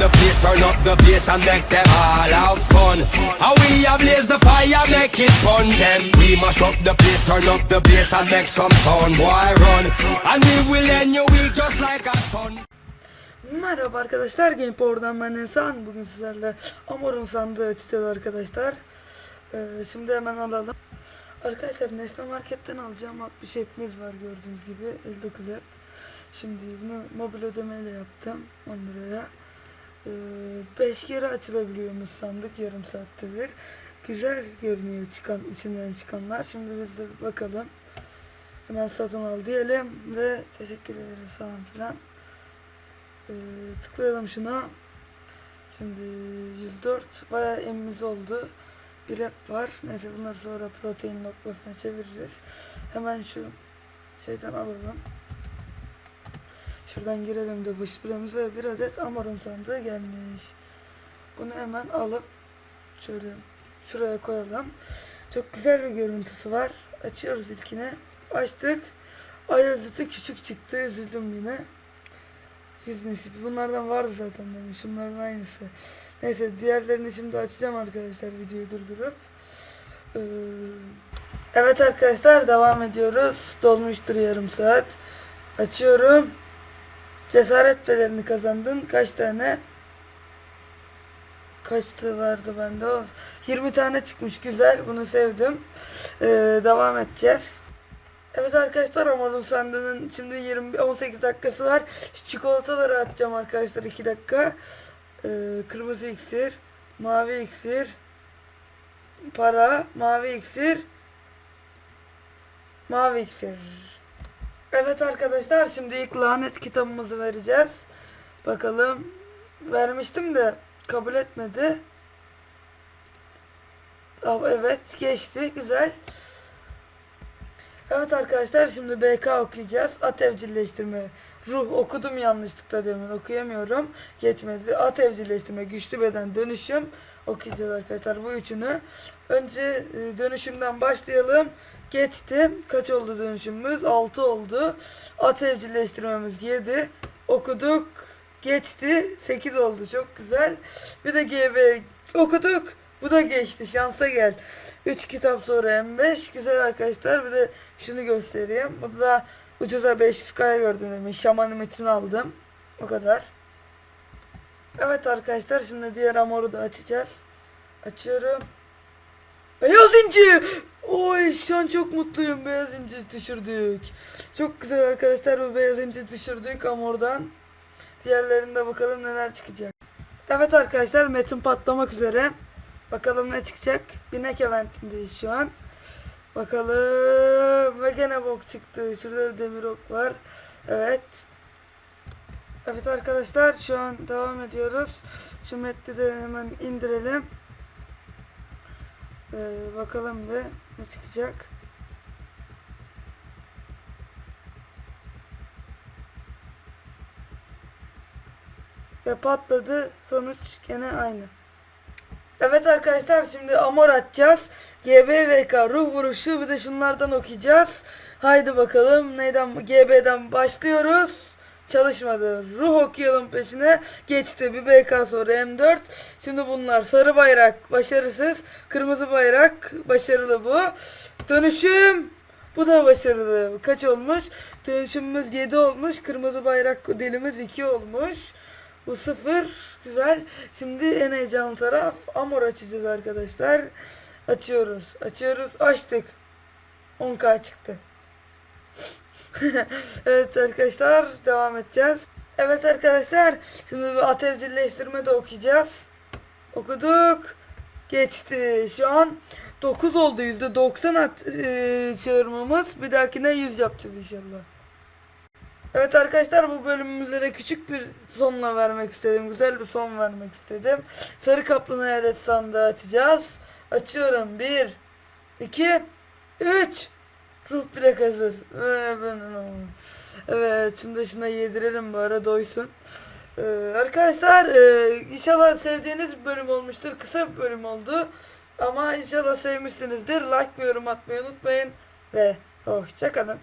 the place, turn up the bass and make them all have fun. How we ablaze the fire, make it fun. Them we mash up the place, turn up the bass and make some sound. Boy, run, and we will end your week just like a sun. Merhaba arkadaşlar, Gamepor'dan ben Ensan. Bugün sizlerle Amor'un sandığı açacağız arkadaşlar. Ee, şimdi hemen alalım. Arkadaşlar Nesne Market'ten alacağım 60 app'imiz var gördüğünüz gibi 59 app. Şimdi bunu mobil ödemeyle yaptım 10 liraya. 5 kere açılabiliyormuş sandık yarım saatte bir. Güzel görünüyor çıkan içinden çıkanlar. Şimdi biz de bakalım. Hemen satın al diyelim ve teşekkür ederiz falan filan. Ee, tıklayalım şuna. Şimdi 104 bayağı emimiz oldu. Bir app var. Neyse bunları sonra protein noktasına çeviririz. Hemen şu şeyden alalım. Şuradan girelim de bu spremiz bir adet Amor'un sandığı gelmiş. Bunu hemen alıp şöyle şuraya koyalım. Çok güzel bir görüntüsü var. Açıyoruz ilkine. Açtık. Ay yazısı küçük çıktı. Üzüldüm yine. 100 bin CP. Bunlardan vardı zaten benim. Şunların aynısı. Neyse diğerlerini şimdi açacağım arkadaşlar videoyu durdurup. Ee, evet arkadaşlar devam ediyoruz. Dolmuştur yarım saat. Açıyorum. Cesaret bedelini kazandın. Kaç tane? Kaçtı vardı bende o? 20 tane çıkmış güzel. Bunu sevdim. Ee, devam edeceğiz. Evet arkadaşlar Amor'un sandığının şimdi 20 18 dakikası var. Çikolataları atacağım arkadaşlar 2 dakika. Ee, kırmızı iksir, mavi iksir, para, mavi iksir, mavi iksir. Evet arkadaşlar şimdi ilk lanet kitabımızı vereceğiz. Bakalım vermiştim de kabul etmedi. Evet geçti güzel. Evet arkadaşlar şimdi BK okuyacağız. At evcilleştirme. Ruh okudum yanlışlıkla demin okuyamıyorum. Geçmedi. At evcilleştirme, güçlü beden, dönüşüm okuyacağız arkadaşlar bu üçünü. Önce e, dönüşümden başlayalım. Geçtim. Kaç oldu dönüşümümüz? 6 oldu. At evcilleştirmemiz 7. Okuduk. Geçti. 8 oldu. Çok güzel. Bir de GB okuduk. Bu da geçti. Şansa gel. 3 kitap sonra M5. Güzel arkadaşlar. Bir de şunu göstereyim. Bu da ucuza 500K'ya gördüm demin. Şamanım için aldım. O kadar. Evet arkadaşlar şimdi diğer amoru da açacağız. Açıyorum. Beyaz inci! Oy şu an çok mutluyum. Beyaz inci düşürdük. Çok güzel arkadaşlar bu beyaz inci düşürdük amordan. Diğerlerinde bakalım neler çıkacak. Evet arkadaşlar metin patlamak üzere. Bakalım ne çıkacak. Binek eventindeyiz şu an. Bakalım. Ve gene bok çıktı. Şurada bir demir ok var. Evet. Evet arkadaşlar şu an devam ediyoruz. Şu metni de hemen indirelim. Ee, bakalım bir ne çıkacak. Ve patladı. Sonuç gene aynı. Evet arkadaşlar şimdi Amor atacağız. GBVK ruh vuruşu bir de şunlardan okuyacağız. Haydi bakalım neyden GB'den başlıyoruz. Çalışmadı. Ruh okuyalım peşine. Geçti bir BK sonra M4. Şimdi bunlar sarı bayrak başarısız. Kırmızı bayrak başarılı bu. Dönüşüm. Bu da başarılı. Kaç olmuş? Dönüşümümüz 7 olmuş. Kırmızı bayrak delimiz 2 olmuş. Bu sıfır. Güzel. Şimdi en heyecanlı taraf Amor açacağız arkadaşlar. Açıyoruz. Açıyoruz. Açtık. 10k çıktı. evet arkadaşlar devam edeceğiz. Evet arkadaşlar şimdi bir at evcilleştirme de okuyacağız. Okuduk. Geçti. Şu an 9 oldu. %90 at e, çağırmamız. Bir dahakine 100 yapacağız inşallah. Evet arkadaşlar bu bölümümüzde de küçük bir sonla vermek istedim. Güzel bir son vermek istedim. Sarı kaplan hayalet sandığı açacağız. Açıyorum. 1 2 3 Ruh bile ben- Evet şunu da şuna yedirelim bari doysun. Ee, arkadaşlar e, inşallah sevdiğiniz bir bölüm olmuştur. Kısa bir bölüm oldu. Ama inşallah sevmişsinizdir. Like ve yorum atmayı unutmayın. Ve hoşçakalın.